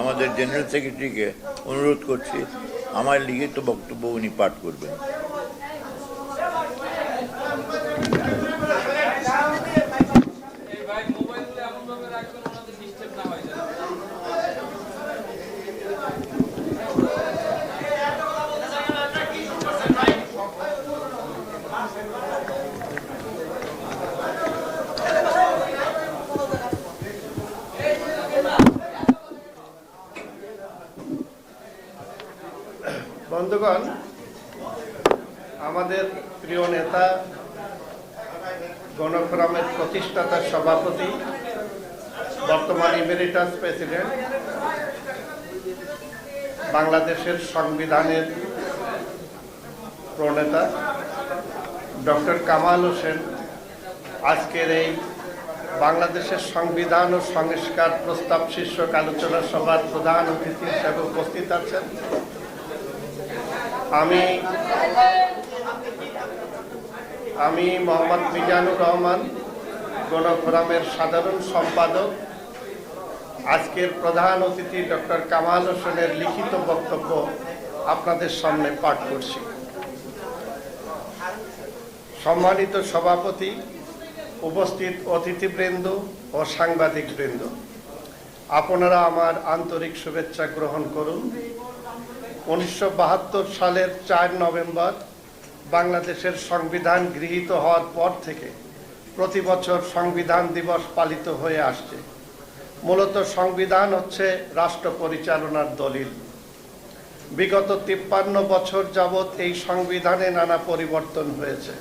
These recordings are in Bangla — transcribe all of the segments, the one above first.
আমাদের জেনারেল সেক্রেটারিকে অনুরোধ করছি আমার লিখিত বক্তব্য উনি পাঠ করবেন। এই ভাই বন্ধুগণ, আমাদের প্রিয় নেতা, গণফোরামের প্রতিষ্ঠাতা সভাপতি, বর্তমান ইমেরিটাস প্রেসিডেন্ট, বাংলাদেশের সংবিধানের প্রণেতা, ডক্টর কামাল হোসেন। আজকের এই বাংলাদেশের সংবিধান ও সংস্কার প্রস্তাব শীর্ষক আলোচনা সভার প্রধান অতিথি হিসেবে উপস্থিত আছেন। আমি আমি মোহাম্মদ মিজানুর রহমান, গণফোরামের সাধারণ সম্পাদক। আজকের প্রধান অতিথি ডক্টর কামাল হোসেনের লিখিত বক্তব্য আপনাদের সামনে পাঠ করছি। সম্মানিত সভাপতি, উপস্থিত অতিথিবৃন্দ ও সাংবাদিক সাংবাদিকবৃন্দ, আপনারা আমার আন্তরিক শুভেচ্ছা গ্রহণ করুন। উনিশশো বাহাত্তর সালের চার নভেম্বর বাংলাদেশের সংবিধান গৃহীত হওয়ার পর থেকে প্রতি বছর সংবিধান দিবস পালিত হয়ে আসছে। মূলত সংবিধান হচ্ছে রাষ্ট্র পরিচালনার দলিল। বিগত তিপ্পান্ন বছর যাবৎ এই সংবিধানে নানা পরিবর্তন হয়েছে।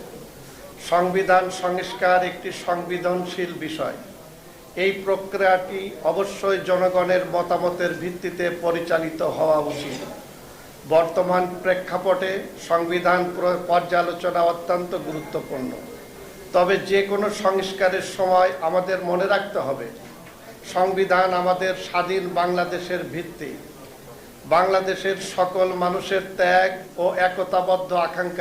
সংবিধান সংস্কার একটি সংবেদনশীল বিষয়। এই প্রক্রিয়াটি অবশ্যই জনগণের মতামতের ভিত্তিতে পরিচালিত হওয়া উচিত। বর্তমান প্রেক্ষাপটে সংবিধান পর্যালোচনা অত্যন্ত গুরুত্বপূর্ণ। তবে যে কোনো সংস্কারের সময় আমাদের মনে রাখতে হবে, সংবিধান আমাদের স্বাধীন বাংলাদেশের ভিত্তি। বাংলাদেশের সকল মানুষের ত্যাগ ও একতাবদ্ধ আকাঙ্ক্ষা